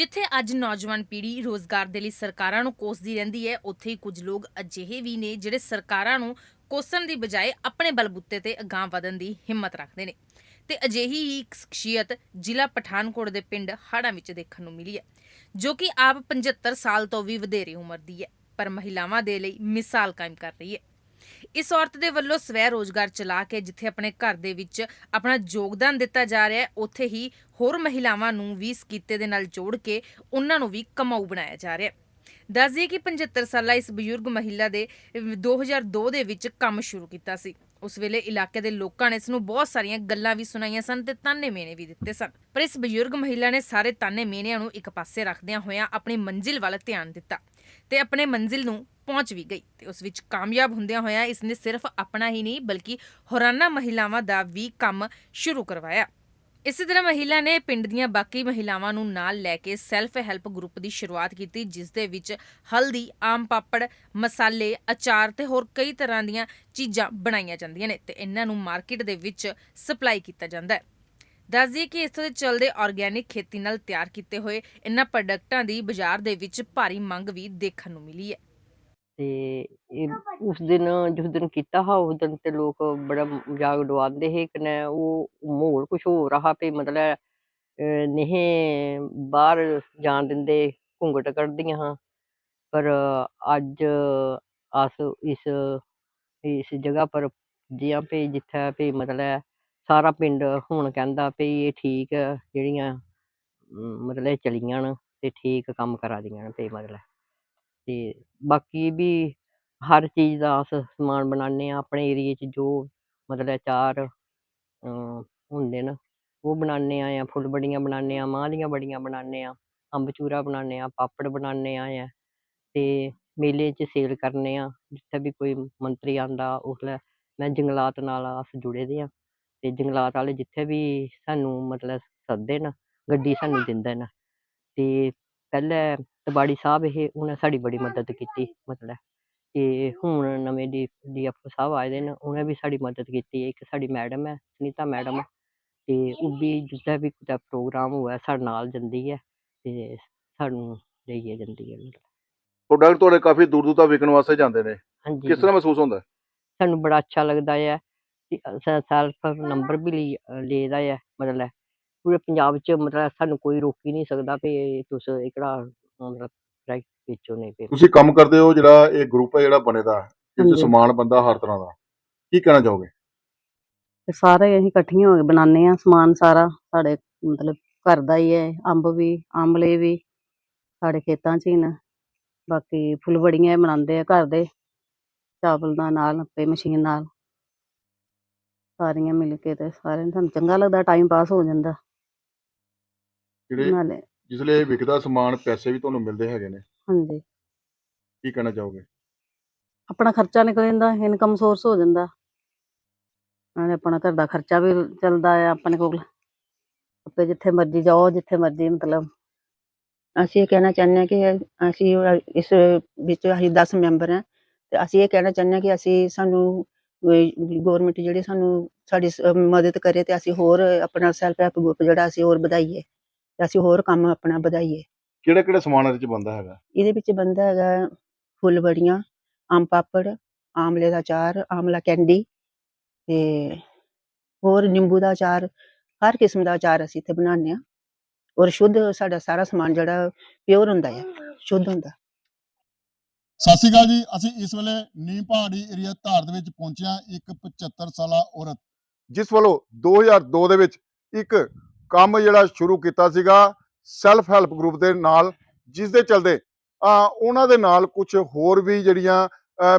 ਜਿੱਥੇ ਅੱਜ ਨੌਜਵਾਨ ਪੀੜ੍ਹੀ ਰੋਜ਼ਗਾਰ ਦੇ ਲਈ ਸਰਕਾਰਾਂ ਨੂੰ ਕੋਸਦੀ ਰਹਿੰਦੀ ਹੈ, ਉੱਥੇ ਹੀ ਕੁਝ ਲੋਕ ਅਜਿਹੇ ਵੀ ਨੇ ਜਿਹੜੇ ਸਰਕਾਰਾਂ ਨੂੰ ਕੋਸਣ ਦੀ ਬਜਾਏ ਆਪਣੇ ਬਲਬੂਤੇ ਤੇ ਅਗਾਂਹ ਵਧਣ ਦੀ ਹਿੰਮਤ ਰੱਖਦੇ ਨੇ। ਤੇ ਅਜਿਹੀ ਹੀ ਇੱਕ ਸ਼ਖਸੀਅਤ ਜ਼ਿਲ੍ਹਾ ਪਠਾਨਕੋਟ ਦੇ ਪਿੰਡ ਹਾੜਾ ਵਿੱਚ ਦੇਖਣ ਨੂੰ ਮਿਲੀ ਹੈ, ਜੋ ਕਿ ਆਪ 75 ਸਾਲ ਤੋਂ ਵੀ ਵਧੇਰੇ ਉਮਰ ਦੀ ਹੈ, ਪਰ ਮਹਿਲਾਵਾਂ ਦੇ ਲਈ ਮਿਸਾਲ ਕਾਇਮ ਕਰ ਰਹੀ ਹੈ। ਇਸ ਔਰਤ ਦੇ ਵੱਲੋਂ ਸਵੈ ਰੋਜ਼ਗਾਰ ਚਲਾ ਕੇ ਜਿੱਥੇ ਆਪਣੇ ਘਰ ਦੇ ਵਿੱਚ ਆਪਣਾ ਯੋਗਦਾਨ ਦਿੱਤਾ ਜਾ ਰਿਹਾ ਹੈ ਉੱਥੇ ਹੀ ਹੋਰ ਮਹਿਲਾਵਾਂ ਨੂੰ ਵੀ ਇਸ ਕੀਤੇ ਦੇ ਨਾਲ ਜੋੜ ਕੇ ਉਹਨਾਂ ਨੂੰ ਵੀ ਕਮਾਊ ਬਣਾਇਆ ਜਾ ਰਿਹਾ ਹੈ। ਦੱਸ ਦਈਏ ਕਿ 75 ਸਾਲਾ ਇਸ ਬਜ਼ੁਰਗ ਮਹਿਲਾ ਦੇ ਅਹ, 2002 ਦੇ ਵਿੱਚ ਕੰਮ ਸ਼ੁਰੂ ਕੀਤਾ ਸੀ। ਉਸ ਵੇਲੇ ਇਲਾਕੇ ਦੇ ਲੋਕਾਂ ਨੇ ਇਸ ਨੂੰ ਬਹੁਤ ਸਾਰੀਆਂ ਗੱਲਾਂ ਵੀ ਸੁਣਾਈਆਂ ਸਨ ਤੇ ਤਾਨੇ ਮੇਨੇ ਵੀ ਦਿੱਤੇ ਸਨ। ਪਰ ਇਸ ਬਜ਼ੁਰਗ ਮਹਿਲਾ ਨੇ ਸਾਰੇ ਤਾਨੇ ਮੇਨਿਆਂ ਨੂੰ ਇੱਕ ਪਾਸੇ ਰੱਖਦਿਆਂ ਹੋਇਆਂ ਆਪਣੀ ਮੰਜ਼ਿਲ ਵੱਲ ਧਿਆਨ ਦਿੱਤਾ ਤੇ ਆਪਣੇ ਮੰਜ਼ਿਲ ਨੂੰ ਪਹੁੰਚ ਵੀ ਗਈ ਤੇ ਉਸ ਵਿੱਚ ਕਾਮਯਾਬ ਹੁੰਦਿਆਂ ਹੋਇਆ ਇਸ ਨੇ ਸਿਰਫ ਆਪਣਾ ਹੀ ਨਹੀਂ, ਬਲਕਿ ਹੋਰਾਨਾ ਮਹਿਲਾਵਾਂ ਦਾ ਵੀ ਕੰਮ ਸ਼ੁਰੂ ਕਰਵਾਇਆ। ਇਸੇ ਤਰ੍ਹਾਂ ਮਹਿਲਾ ਨੇ ਪਿੰਡ ਦੀਆਂ ਬਾਕੀ ਮਹਿਲਾਵਾਂ ਨੂੰ ਨਾਲ ਲੈ ਕੇ ਸੈਲਫ ਹੈਲਪ ਗਰੁੱਪ ਦੀ ਸ਼ੁਰੂਆਤ ਕੀਤੀ, ਜਿਸ ਦੇ ਵਿੱਚ ਹਲਦੀ, ਆਮ ਪਾਪੜ, ਮਸਾਲੇ, ਅਚਾਰ ਤੇ ਹੋਰ ਕਈ ਤਰ੍ਹਾਂ ਦੀਆਂ ਚੀਜ਼ਾਂ ਬਣਾਈਆਂ ਜਾਂਦੀਆਂ ਨੇ ਤੇ ਇਹਨਾਂ ਨੂੰ ਮਾਰਕੀਟ ਦੇ ਵਿੱਚ ਸਪਲਾਈ ਕੀਤਾ ਜਾਂਦਾ ਹੈ। ਦੱਸ ਦਈਏ ਕਿ ਇਸ ਦੇ ਚਲਦੇ ਆਰਗੇਨਿਕ ਖੇਤੀ ਨਾਲ ਤਿਆਰ ਕੀਤੇ ਹੋਏ ਇਹਨਾਂ ਪ੍ਰੋਡਕਟਾਂ ਦੀ ਬਾਜ਼ਾਰ ਦੇ ਵਿੱਚ ਭਾਰੀ ਮੰਗ ਵੀ ਦੇਖਣ ਨੂੰ ਮਿਲੀ ਹੈ। ਤੇ ਇਹ ਉਸ ਦਿਨ ਜਿਸ ਦਿਨ ਕੀਤਾ ਹਾ ਉਸ ਦਿਨ ਤੇ ਲੋਕ ਬੜਾ ਮਜ਼ਾਕ ਉਡਾਉਂਦੇ ਸੀ ਕਨੇ ਉਹ ਮਾਹੌਲ ਕੁਛ ਹੋ ਰਹਾ ਵੀ ਮਤਲਬ ਅਹ ਨਹੀਂ ਬਾਹਰ ਜਾਣ ਦਿੰਦੇ ਘੁੰਗਟ ਕੱਢਦੀਆਂ ਹਾਂ। ਪਰ ਅੱਜ ਅਸ ਇਸ ਇਸ ਜਗ੍ਹਾ ਪਰ ਜਿਹਾਂ ਪੇ ਜਿੱਥੇ ਵੀ ਮਤਲਬ ਸਾਰਾ ਪਿੰਡ ਹੁਣ ਕਹਿੰਦਾ ਵੀ ਇਹ ਠੀਕ ਆ, ਜਿਹੜੀਆਂ ਅਮ, ਮਤਲਬ ਚਲੀਆਂ ਨ ਤੇ ਠੀਕ ਕੰਮ ਕਰਾ ਦੀਆਂ ਨੇ ਵੀ ਮਤਲਬ। ਤੇ ਬਾਕੀ ਵੀ ਹਰ ਚੀਜ਼ ਦਾ ਅਸ ਸਮਾਨ ਬਣਾਉਂਦੇ ਹਾਂ, ਆਪਣੇ ਏਰੀਏ 'ਚ ਜੋ ਮਤਲਬ ਅਚਾਰ ਹੁੰਦੇ ਨੇ, ਉਹ ਬਣਾਉਂਦੇ ਹਾਂ ਜਾਂ ਫੁੱਲਬੜੀਆਂ ਬਣਾਉਂਦੇ ਹਾਂ, ਮਾਂਹ ਦੀਆਂ ਬੜੀਆਂ ਬਣਾਉਂਦੇ ਹਾਂ, ਅੰਬ ਚੂਰਾ ਬਣਾਉਂਦੇ ਹਾਂ, ਪਾਪੜ ਬਣਾਉਂਦੇ ਹਾਂ ਜਾਂ ਤੇ ਮੇਲੇ 'ਚ ਸੇਲ ਕਰਨੇ ਆ ਜਿੱਥੇ ਵੀ ਕੋਈ ਮੰਤਰੀ ਆਉਂਦਾ, ਉਸ ਲੈ ਮੈਂ ਜੰਗਲਾਤ ਨਾਲ ਅਸੀਂ ਜੁੜੇ ਦੇ ਹਾਂ ਅਤੇ ਜੰਗਲਾਤ ਵਾਲੇ ਜਿੱਥੇ ਵੀ ਸਾਨੂੰ ਮਤਲਬ ਸੱਦਦੇ ਨਾ, ਗੱਡੀ ਸਾਨੂੰ ਦਿੰਦੇ ਨੇ ਅਤੇ ਪਹਿਲਾਂ ਤਬਾੜੀ ਸਾਹਿਬ ਇਹ ਉਹਨੇ ਸਾਡੀ ਬੜੀ ਮਦਦ ਕੀਤੀ ਮਤਲਬ ਤੇ ਹੁਣ ਨਵੇਂ ਡੀ ਡੀਐਫਓ ਸਾਹਿਬ ਆਏ ਦੇ ਨੇ ਉਹਨੇ ਵੀ ਸਾਡੀ ਮਦਦ ਕੀਤੀ। ਇੱਕ ਸਾਡੀ ਮੈਡਮ ਹੈ ਸੁਨੀਤਾ ਮੈਡਮ ਤੇ ਉਹ ਵੀ ਜਿੱਦਾਂ ਵੀ ਕੋਈ ਪ੍ਰੋਗਰਾਮ ਹੋਇਆ ਸਾਡੇ ਨਾਲ ਜਾਂਦੀ ਹੈ ਤੇ ਸਾਨੂੰ ਲਈਏ ਜਾਂਦੀ ਹੈ। ਮਤਲਬ ਪ੍ਰੋਡਕਟ ਤੁਹਾਡੇ ਕਾਫੀ ਦੂਰ ਦੂਰ ਤੱਕ ਵਿਕਣ ਵਾਸਤੇ ਜਾਂਦੇ ਨੇ। ਹਾਂਜੀ ਕਿਸ ਤਰ੍ਹਾਂ ਮਹਿਸੂਸ ਹੁੰਦਾ? ਸਾਨੂੰ ਬੜਾ ਅੱਛਾ ਲੱਗਦਾ ਹੈ ਕਿ ਸੈਲਫ ਨੰਬਰ ਵੀ ਲਈ ਲੇਦਾ ਹੈ ਮਤਲਬ ਪੂਰੇ ਪੰਜਾਬ 'ਚ ਮਤਲਬ ਸਾਨੂੰ ਕੋਈ ਰੋਕ ਹੀ ਨਹੀਂ ਸਕਦਾ ਵੀ ਤੁਸੀਂ ਇਹ ਕਿਹੜਾ ਮਤਲਬ ਰਾਈਟ ਵੇਚੋ ਨਹੀਂ ਪਏ ਤੁਸੀਂ ਕੰਮ ਕਰਦੇ ਹੋ ਜਿਹੜਾ ਇਹ ਗਰੁੱਪ ਹੈ ਜਿਹੜਾ ਬਣੇ ਦਾ। ਚ ਸਮਾਨ ਬੰਦਾ ਹਰ ਤਰ੍ਹਾਂ ਦਾ। ਕੀ ਕਹਿਣਾ ਚਾਹੋਗੇ? ਤੇ ਸਾਰੇ ਅਸੀਂ ਇਕੱਠੀਆਂ ਹੋ ਕੇ ਬਣਾਉਂਦੇ ਆ ਸਮਾਨ ਸਾਰਾ ਸਾਡੇ ਮਤਲਬ ਘਰ ਦਾ ਹੀ ਹੈ ਅੰਬ ਵੀ ਆਮਲੇ ਵੀ ਸਾਡੇ ਖੇਤਾਂ 'ਚ ਹੀ ਨੇ। ਬਾਕੀ ਫੁੱਲਵੜੀਆਂ ਬਣਾਉਂਦੇ ਆ ਘਰ ਦੇ ਚਾਵਲ ਦਾ ਨਾਲ ਪੇ ਮਸ਼ੀਨ ਨਾਲ। ਸਾਰੀਆਂ ਮਿਲ ਕੇ ਤੇ ਸਾਰਿਆਂ ਨੂੰ ਸਾਨੂੰ ਚੰਗਾ ਲੱਗਦਾ ਟਾਈਮ ਪਾਸ ਹੋ ਜਾਂਦਾ। ਜਿਹੜੇ ਨਾਲੇ ਜਿਸਲੇ ਇਹ ਵਿਕਦਾ ਸਮਾਨ ਪੈਸੇ ਵੀ ਤੁਹਾਨੂੰ ਮਿਲਦੇ ਹੈਗੇ ਨੇ। ਹਾਂਜੀ। ਕੀ ਕਹਿਣਾ ਚਾਹੋਗੇ? ਆਪਣਾ ਖਰਚਾ ਨਿਕਲ ਜਾਂਦਾ ਇਨਕਮ ਸੋਰਸ ਹੋ ਜਾਂਦਾ। ਨਾਲੇ ਆਪਣਾ ਘਰ ਦਾ ਖਰਚਾ ਵੀ ਚੱਲਦਾ ਆ ਆਪਣੇ ਕੋਲ। ਆਪੇ ਜਿੱਥੇ ਮਰਜ਼ੀ ਜਾਓ ਜਿੱਥੇ ਮਰਜ਼ੀ ਮਤਲਬ। ਅਸੀਂ ਇਹ ਕਹਿਣਾ ਚਾਹੁੰਦੇ ਹਾਂ ਕਿ ਅਸੀਂ ਇਸ ਵਿੱਚ ਅਸੀਂ 10 ਮੈਂਬਰ ਹਾਂ। ਤੇ ਅਸੀਂ ਇਹ ਕਹਿਣਾ ਚਾਹੁੰਦੇ ਹਾਂ ਕਿ ਅਸੀਂ ਸਾਨੂੰ ਗਵਰਨਮੈਂਟ ਜਿਹੜੀ ਸਾਨੂੰ ਸਾਡੀ ਸ- ਮਦਦ ਕਰੇ ਤੇ ਅਸੀਂ ਹੋਰ ਆਪਣਾ ਸੈਲਫ ਹੈਲਪ ਗਰੁੱਪ ਜਿਹੜਾ ਅਸੀਂ ਹੋਰ ਵਧਾਈਏ। ਤੇ ਅਸੀਂ ਹੋਰ ਕੰਮ ਆਪਣਾ ਵਧਾਈਏ। ਕਿਹੜੇ ਕਿਹੜੇ ਸਮਾਨ ਇਹਦੇ ਚ ਬੰਦਾ ਹੈਗਾ? ਇਹਦੇ ਵਿੱਚ ਬੰਦਾ ਹੈਗਾ ਫੁੱਲ ਬੜੀਆਂ ਆਮ ਪਾਪੜ ਆਮਲੇ ਦਾ ਅਚਾਰ ਆਮਲਾ ਕੈਂਡੀ ਤੇ ਹੋਰ ਨਿੰਬੂ ਦਾ ਅਚਾਰ ਹਰ ਕਿਸਮ ਦਾ ਅਚਾਰ ਅਸੀਂ ਇੱਥੇ ਬਣਾਉਂਦੇ ਹਾਂ। ਔਰ ਸ਼ੁੱਧ ਸਾਡਾ ਸਾਰਾ ਸਮਾਨ ਜਿਹੜਾ ਪਿਓਰ ਹੁੰਦਾ ਹੈ ਸ਼ੁੱਧ ਹੁੰਦਾ। ਸਤਿ ਸ਼੍ਰੀ ਅਕਾਲ ਜੀ ਅਸੀਂ ਇਸ ਵੇਲੇ ਨੀਮ ਪਹਾੜੀ ਏਰੀਆ ਧਾਰ ਦੇ ਵਿੱਚ ਪਹੁੰਚੇ ਹਾਂ ਇੱਕ 75 ਸਾਲਾ ਔਰਤ। ਜਿਸ ਵੱਲੋਂ 2002 ਦੇ ਵਿੱਚ ਇੱਕ ਕੰਮ ਜਿਹੜਾ ਸ਼ੁਰੂ ਕੀਤਾ ਸੀਗਾ ਸੈਲਫ ਹੈਲਪ ਗਰੁੱਪ ਦੇ ਨਾਲ ਜਿਸ ਦੇ ਚਲਦੇ ਆ ਉਹਨਾਂ ਦੇ ਨਾਲ ਕੁਝ ਹੋਰ ਵੀ ਜਿਹੜੀਆਂ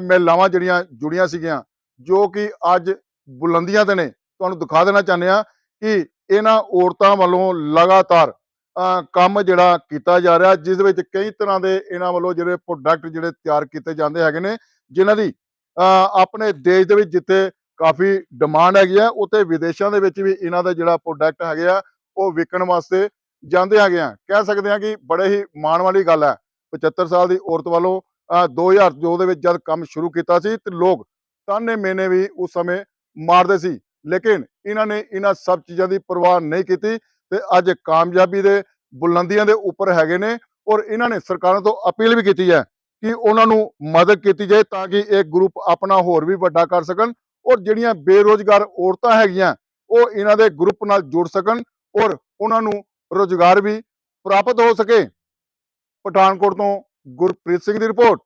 ਮਹਿਲਾਵਾਂ ਜਿਹੜੀਆਂ ਜੁੜੀਆਂ ਸੀਗੀਆਂ, ਜੋ ਕਿ ਅੱਜ ਬੁਲੰਦੀਆਂ ਤੇ ਨੇ। ਤੁਹਾਨੂੰ ਦਿਖਾ ਦੇਣਾ ਚਾਹੁੰਦੇ ਆ ਕਿ ਇਹਨਾਂ ਔਰਤਾਂ ਵੱਲੋਂ ਲਗਾਤਾਰ ਕੰਮ ਜਿਹੜਾ ਕੀਤਾ ਜਾ ਰਿਹਾ, ਜਿਸ ਵਿੱਚ ਕਈ ਤਰ੍ਹਾਂ ਦੇ ਇਹਨਾਂ ਵੱਲੋਂ ਜਿਹੜੇ ਪ੍ਰੋਡਕਟ ਜਿਹੜੇ ਤਿਆਰ ਕੀਤੇ ਜਾਂਦੇ ਹੈਗੇ ਨੇ, ਜਿਨ੍ਹਾਂ ਦੀ ਆਪਣੇ ਦੇਸ਼ ਦੇ ਵਿੱਚ ਜਿੱਥੇ ਕਾਫੀ ਡਿਮਾਂਡ ਹੈਗੀ ਆ ਉੱਥੇ ਵਿਦੇਸ਼ਾਂ ਦੇ ਵਿੱਚ ਵੀ ਇਹਨਾਂ ਦਾ ਜਿਹੜਾ ਪ੍ਰੋਡਕਟ ਹੈਗੇ ਆ ਉਹ ਵਿਕਣ ਵਾਸਤੇ ਜਾਂਦੇ ਹੈਗੇ ਆ। ਕਹਿ ਸਕਦੇ ਆ ਕਿ ਬੜੇ ਹੀ ਮਾਣ ਵਾਲੀ ਗੱਲ ਹੈ। 75 ਸਾਲ ਦੀ ਔਰਤ ਵੱਲੋਂ 2002 ਦੇ ਵਿੱਚ ਜਦ ਕੰਮ ਸ਼ੁਰੂ ਕੀਤਾ ਸੀ ਤੇ ਲੋਕ ਤਾਨੇ ਮੇਨੇ ਵੀ ਉਸ ਸਮੇਂ ਮਾਰਦੇ ਸੀ। ਲੇਕਿਨ ਇਹਨਾਂ ਨੇ ਇਹਨਾਂ ਸਭ ਚੀਜ਼ਾਂ ਦੀ ਪਰਵਾਹ ਨਹੀਂ ਕੀਤੀ ਤੇ ਅੱਜ ਕਾਮਯਾਬੀ ਦੇ ਬੁਲੰਦੀਆਂ ਦੇ ਉੱਪਰ ਹੈਗੇ ਨੇ ਔਰ ਇਹਨਾਂ ਨੇ ਸਰਕਾਰਾਂ ਤੋਂ ਅਪੀਲ ਵੀ ਕੀਤੀ ਹੈ ਕਿ ਉਹਨਾਂ ਨੂੰ ਮਦਦ ਕੀਤੀ ਜਾਏ ਤਾਂ ਕਿ ਇਹ ਗਰੁੱਪ ਆਪਣਾ ਹੋਰ ਵੀ ਵੱਡਾ ਕਰ ਸਕਣ ਔਰ ਜਿਹੜੀਆਂ ਬੇਰੋਜ਼ਗਾਰ ਔਰਤਾਂ ਹੈਗੀਆਂ ਉਹ ਇਹਨਾਂ ਦੇ ਗਰੁੱਪ ਨਾਲ ਜੁੜ ਸਕਣ ਔਰ ਉਹਨਾਂ ਨੂੰ ਰੁਜ਼ਗਾਰ ਵੀ ਪ੍ਰਾਪਤ ਹੋ ਸਕੇ। ਪਠਾਨਕੋਟ ਤੋਂ ਗੁਰਪ੍ਰੀਤ ਸਿੰਘ ਦੀ ਰਿਪੋਰਟ।